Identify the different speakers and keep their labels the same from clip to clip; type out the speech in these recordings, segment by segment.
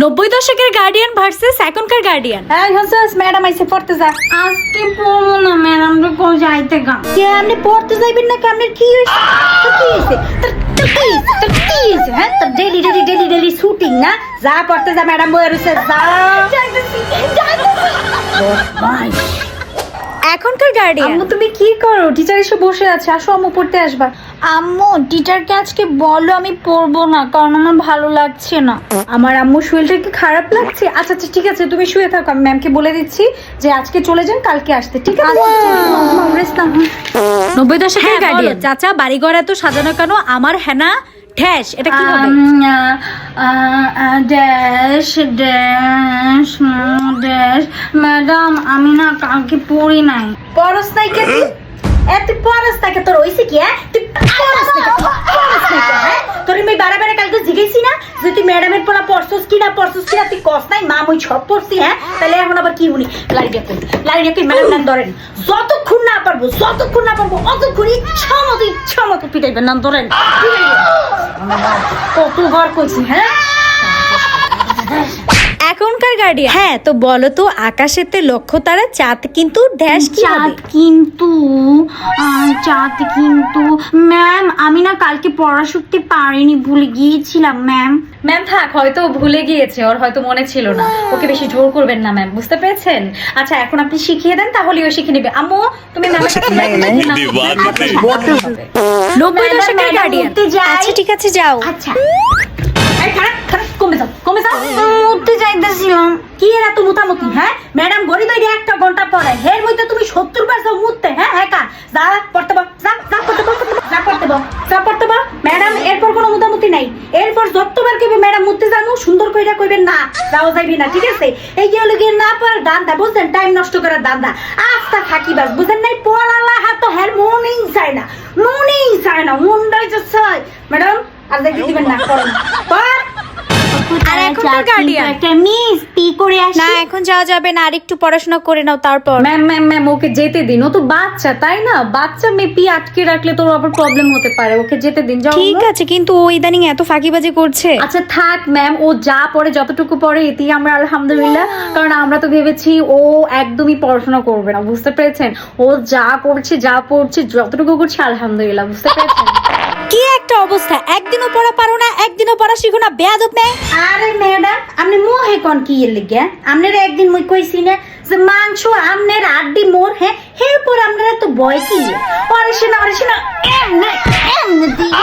Speaker 1: নব্বই দশকের guardian versus এখনকার গার্ডিয়ান
Speaker 2: এই হসস ম্যাডাম আইসে পড়তে যা।
Speaker 3: আজকে পড়ব না ম্যাডাম তো কো যাইতে গা।
Speaker 2: কে আপনি পড়তে যাইবেন না কেমনে কি হইছে কি হইছে কি? কি হ্যাঁ তোর daily daily daily daily shooting না? যা পড়তে যা ম্যাডাম বইয়ের রয়েছে যা।
Speaker 1: এখনকার গার্ডিয়ান
Speaker 2: আম্মু তুমি কি করো? টিচার এসে বসে আছে। আসো আম্মু পড়তে আসবা।
Speaker 3: আম্মু টিচারকে আজকে বলো আমি পড়ব না কারণ আমার ভালো লাগছে না।
Speaker 2: আমার আম্মু শরীরটা কি খারাপ লাগছে? আচ্ছা আচ্ছা ঠিক আছে তুমি শুয়ে থাকো। আমি ম্যামকে বলে দিচ্ছি যে আজকে চলে যান কালকে আসতে ঠিক আছে? নাও
Speaker 1: নব্বই দশকের
Speaker 2: হ্যাঁ,
Speaker 1: গার্ডিয়ান
Speaker 2: বলো।
Speaker 1: চাচা বাড়িঘর এত সাজানো কেন? আমার হেনা ঠ্যাস এটা কি হবে
Speaker 3: ড্যাশ ড্যাশ ড্যাশ ম্যাডাম, আমি না কালকে পড়ি নাই।
Speaker 2: পরস নাই কে তুই? এ, তুই পরস থাকে তোর হইছে কি হ্যাঁ? তুই পরস হ্যাঁ? তোর আমি বারে কালকে জিজ্ঞেসি না যে তুই ম্যাডামের পড়া পড়ছস কি না পড়ছস কি না? তুই কস নাই, মা, মই সব পড়ছি হ্যাঁ? তাহলে এখন আবার কি উনি লাইটা কই? লাইটা কই? ম্যাডাম নাম ধরেন। যতক্ষণ না পারব, যতক্ষণ না পারব, অতক্ষণ ইচ্ছা মতো ইচ্ছা মতো পিটাইবেন, নাম ধরেন। কত বার কইছি হ্যাঁ?
Speaker 1: এখনকার গার্ডিয়ান হ্যাঁ তো বলো তো আকাশেতে লক্ষ্য তারা চাঁদ কিন্তু ড্যাশ কি
Speaker 3: চাঁদ কিন্তু চাঁদ কিন্তু ম্যাম আমি না কালকে পড়া শিখতে পারিনি ভুলে গিয়েছিলাম ম্যাম
Speaker 2: ম্যাম থাক হয়তো ভুলে গিয়েছে ওর হয়তো মনে ছিল না। ওকে বেশি জোর করবেন না ম্যাম বুঝতে পেরেছেন? আচ্ছা এখন আপনি শিখিয়ে দেন তাহলে ও শিখে নেবে। আম্মু তুমি ম্যামের সাথে
Speaker 1: নব্বই
Speaker 2: ম্যাডাম,
Speaker 1: দশকের গার্ডিয়ান। আচ্ছা ঠিক আছে যাও।
Speaker 2: আচ্ছা। কমে যাও কমে যাও।
Speaker 3: চাইতেছিলাম
Speaker 2: কি এরা তো মুতামুতি হ্যাঁ? ম্যাডাম গড়ি দই একটা ঘণ্টা পরে হের মধ্যে তুমি সত্তর যাও মুততে হ্যাঁ হ্যাঁ কা যা পড়তে যা পড়তে যা পড়তে যা পড়তে ম্যাডাম, এরপর কোনো মুতামুতি নাই। এরপর যতবার কইবে, ম্যাডাম মুততে জানো সুন্দর কইরা কইবেন, না যাও যাইবি না ঠিক আছে? এই যে লগে না পর দান্দা বুঝছেন? টাইম নষ্ট করার দান্দা আস্তা থাকি বাস, বুঝেন নাই? পড়ালা হাত হের মনেই চায় না। মনেই চায় না। মনটাই চায়। ম্যাডাম, আর দেখি দিবেন না করুন পর
Speaker 1: আর এখনকার guardian?
Speaker 3: একটা মিস পি করে আসি।
Speaker 1: না এখন যাওয়া যাবে না আরেকটু পড়াশোনা করে নাও তারপর।
Speaker 2: ম্যাম ম্যাম ম্যাম ওকে যেতে দিন। ও তো বাচ্চা তাই না? বাচ্চা আটকে রাখলে আবার প্রবলেম হতে পারে। ওকে যেতে দিন যাও
Speaker 1: ঠিক আছে কিন্তু ও ইদানিং এত ফাঁকিবাজি করছে।
Speaker 2: আচ্ছা থাক ম্যাম ও যা পড়ে যতটুকু পড়ে এতেই আমরা আলহামদুলিল্লাহ। কারণ আমরা তো ভেবেছি ও একদমই পড়াশোনা করবে না বুঝতে পেরেছেন? ও যা করছে যা পড়ছে যতটুকু করছে আলহামদুলিল্লাহ বুঝতে পেরেছেন?
Speaker 1: কি একটা অবস্থা? একদিনও পড়া পারো না একদিনও পড়া শিখো না বেয়াদব নেই
Speaker 2: আরে ম্যাডাম আপনি মোহে কোন কি লিগে? আপনার একদিন মুই কইছি না যে মাংস আমনের আড্ডি মোর হ্যাঁ? এরপর আপনারা তো বয় কি আরে শোনা আরে শোনা এমনে এমনে দিয়ে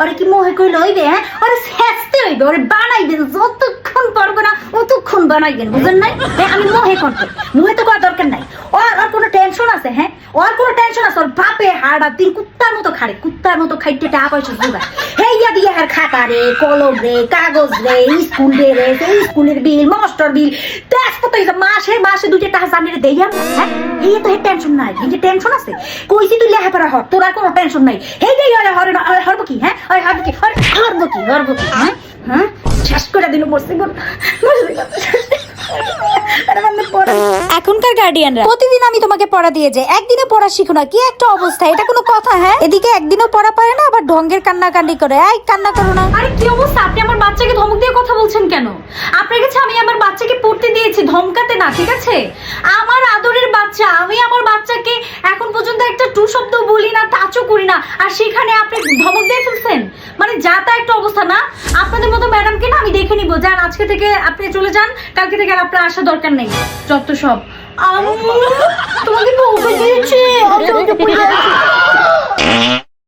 Speaker 2: ওরে কি মোহে কইল হইবে হ্যাঁ? ওরে শেষতে হইবে ওরে বানাইবেন যতক্ষণ পারব না অতক্ষণ বানাইবেন বুঝেন নাই? হ্যাঁ, আমি মোহে কোন মোহে তো করার দরকার নাই। ওর ওর কোনো টেনশন আছে হ্যাঁ? ওর কোনো টেনশন আছে? ওর বাপে হাড়া তিন কুত্তার মতো খাড়ে, কুত্তার মতো খাইতে টাকা পয়সা জোগায়। হেইয়া দিয়ে আর খাতা রে, কলম রে, কাগজ রে, স্কুল রে রে, সেই স্কুলের বিল, মাস্টার বিল। তেজ কত হইছে মাসে মাসে দুইটা টাকা জানি রে দেই আমরা হ্যাঁ? এই তো টেনশন নাই। এই যে টেনশন আছে, কইছি তুই লেখাপড়া হর তোর আর কোনো টেনশন নাই। হেই দেই আরে হরে হরব কি হ্যাঁ? আরে হরব কি হর হরব কি হরব কি হ্যাঁ? হ্যাঁ? শেষ করে দিল মরছি গো আরে পড়া।
Speaker 1: এখনকার গার্ডিয়ানরা প্রতিদিন আমি তোমাকে পড়া দিয়ে যাই। একদিনে পড়া শিখো না। কি একটা অবস্থা? এটা কোনো কথা হ্যাঁ? এদিকে একদিনও পড়া পারে না আবার ঢঙ্গের কান্নাকান্নি করে। এই কান্না করো না।
Speaker 2: আরে কি অবস্থা? আপনি আমার বাচ্চাকে ধমক দিয়ে কথা বলছেন কেন? আপনার কাছে আমি আমার বাচ্চাকে পড়তে দিয়েছি ধমকাতে না ঠিক আছে? আমার বাচ্চা, আমি আমার বাচ্চাকে এখন পর্যন্ত একটা টু শব্দ বলি না তাচু করি না। আর সেখানে আপনি ধমক দিয়ে ফেলছেন? মানে যা তা একটা অবস্থা না? আপনাদের মতো ম্যাডামকে না আমি দেখে নিবো। যান, আজকে থেকে আপনি চলে যান। কালকে থেকে আর আপনার আসা দরকার নেই। যত সব। তোমাকে দিয়েছে।